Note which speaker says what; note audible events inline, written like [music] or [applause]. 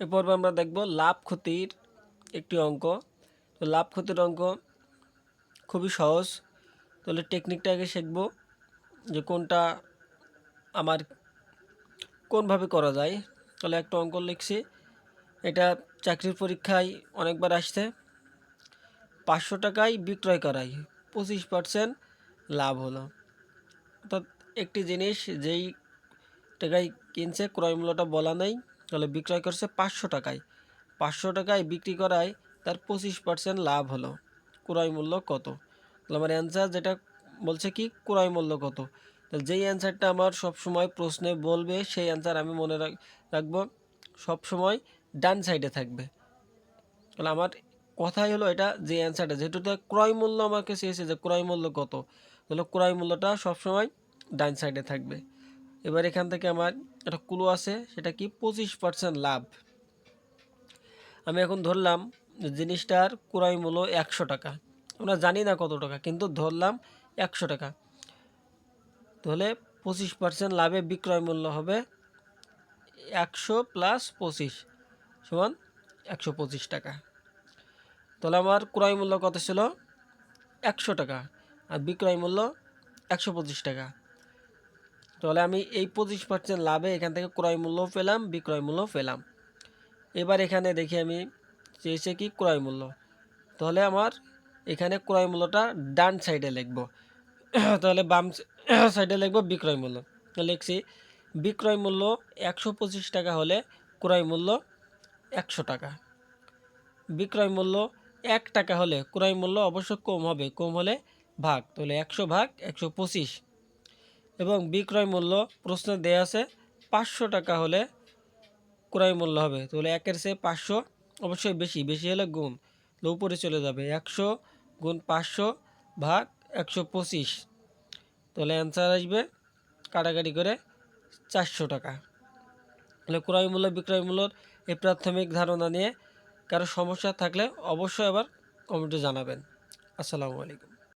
Speaker 1: এ পর্বে আমরা দেখব লাভ ক্ষতির একটি অঙ্ক। তো লাভ ক্ষতির অঙ্ক খুবই সহজ। তাহলে টেকনিকটা আগে শিখব যে কোনটা আমার কোনভাবে করা যায়। তাহলে একটা অঙ্ক লিখছি, এটা চাকরির পরীক্ষায় অনেকবার আসছে। পাঁচশো টাকায় বিক্রয় করায় পঁচিশ পার্সেন্ট লাভ হলো। অর্থাৎ একটি জিনিস যেই টাকায় কিনছে, ক্রয় মূল্যটা বলা নেই। তাহলে বিক্রয় করছে পাঁচশো টাকায়। পাঁচশো টাকায় বিক্রি করায় তার পঁচিশ পার্সেন্ট লাভ হলো। ক্রয় মূল্য কত? তাহলে আমার অ্যান্সার যেটা বলছে কি, ক্রয় মূল্য কত? তাহলে যেই অ্যান্সারটা আমার সব সময় প্রশ্নে বলবে, সেই অ্যান্সার আমি মনে রাখ, রাখব সময় ডান সাইডে থাকবে। তাহলে আমার কথাই হলো এটা, যে অ্যান্সারটা যেহেতু ক্রয় মূল্য আমাকে চেয়েছে যে ক্রয় মূল্য কত? তাহলে ক্রয় মূল্যটা সবসময় ডান সাইডে থাকবে। এবার এখান থেকে আমার একটা কুলো আছে, সেটা কি? পঁচিশ পার্সেন্ট লাভ। আমি এখন ধরলাম জিনিসটার ক্রয় মূল্য একশো টাকা। আমরা জানি না কত টাকা, কিন্তু ধরলাম একশো টাকা। তাহলে পঁচিশ পার্সেন্ট লাভে বিক্রয় মূল্য হবে একশো প্লাস পঁচিশ সমান একশো পঁচিশ টাকা। তাহলে আমার ক্রয় মূল্য কত ছিল? একশো টাকা। আর বিক্রয় মূল্য একশো পঁচিশ টাকা। তাহলে আমি এই পঁচিশ পার্সেন্ট লাভে এখান থেকে ক্রয় মূল্য পেলাম, বিক্রয় মূল্য পেলাম। এবার এখানে দেখি আমি চেয়েছে কি ক্রয় মূল্য। তাহলে আমার এখানে ক্রয় মূল্যটা ডান সাইডে লিখব। [coughs] তাহলে বাম সাইডে লিখব বিক্রয় মূল্য। লিখছি, বিক্রয় মূল্য একশো পঁচিশ টাকা হলে ক্রয় মূল্য একশো টাকা। বিক্রয় মূল্য এক টাকা হলে ক্রয় মূল্য অবশ্য কম হবে, কম হলে ভাগ। তাহলে একশো ভাগ একশো পঁচিশ। এবং বিক্রয় মূল্য প্রশ্নে দেয়া আছে পাঁচশো টাকা হলে ক্রয় মূল্য হবে। তাহলে একের চেয়ে পাঁচশো অবশ্যই বেশি। বেশি হলে গুণ। উপরে চলে যাবে একশো গুণ পাঁচশো ভাগ একশো পঁচিশ। তাহলে অ্যান্সার আসবে কাটাকাটি করে চারশো টাকা। তাহলে ক্রয় মূল্য, বিক্রয় মূল্যর এই প্রাথমিক ধারণা নিয়ে কারও সমস্যা থাকলে অবশ্যই আবার কমেন্টে জানাবেন। আসসালামু আলাইকুম।